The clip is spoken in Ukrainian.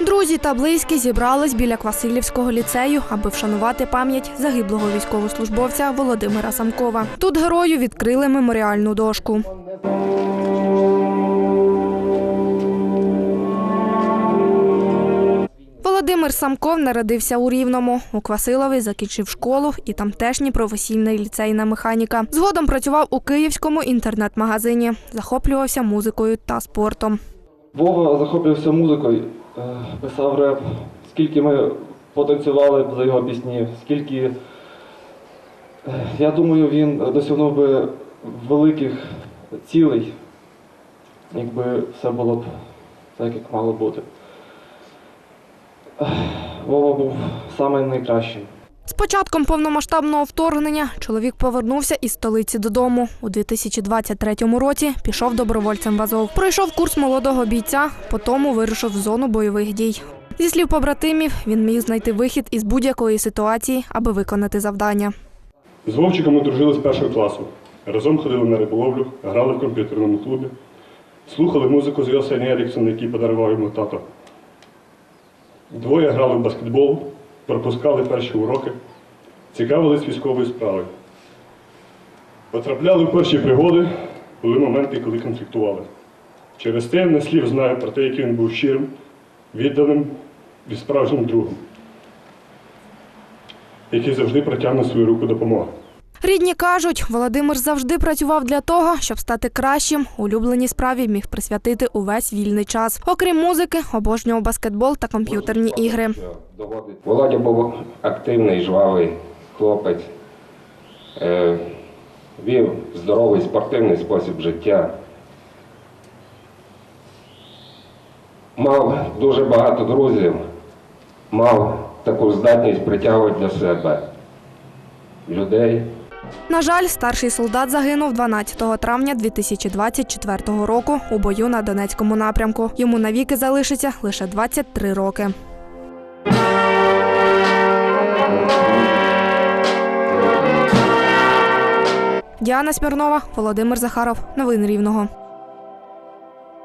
Друзі та близькі зібрались біля Квасилівського ліцею, аби вшанувати пам'ять загиблого військовослужбовця Володимира Самкова. Тут герою відкрили меморіальну дошку. Володимир Самков народився у Рівному. У Квасилові закінчив школу і тамтешній професійний ліцей на механіка. Згодом працював у київському інтернет-магазині, захоплювався музикою та спортом. Вова захоплювався музикою, писав реп. Скільки ми потанцювали за його пісні, скільки. е, Я думаю, він досягнув би великих цілей, якби все було б так, як мало бути. Вова був самим найкращим. З початком повномасштабного вторгнення чоловік повернувся із столиці додому. У 2023 році пішов добровольцем в Азов. Пройшов курс молодого бійця, потім вирушив в зону бойових дій. Зі слів побратимів, він міг знайти вихід із будь-якої ситуації, аби виконати завдання. З Вовчиком ми дружили з першого класу. Разом ходили на риболовлю, грали в комп'ютерному клубі, слухали музику з Йосені Еріксона, який подарував йому тато. Двоє грали в баскетбол, пропускали перші уроки, цікавились військовою справою. Потрапляли в перші пригоди, були моменти, коли конфліктували. Через те не слів знаю про те, який він був щирим, відданим і справжнім другом, який завжди протягне свою руку допомоги. Рідні кажуть, Володимир завжди працював для того, щоб стати кращим. Улюбленій справі міг присвятити увесь вільний час. Окрім музики, обожнював баскетбол та комп'ютерні ігри. Володя був активний, жвавий хлопець, е, вів здоровий спортивний спосіб життя. Мав дуже багато друзів, мав таку здатність притягувати до себе людей. На жаль, старший солдат загинув 12 травня 2024 року у бою на Донецькому напрямку. Йому навіки залишиться лише 23 роки. Діана Смірнова, Володимир Захаров. Новини Рівного.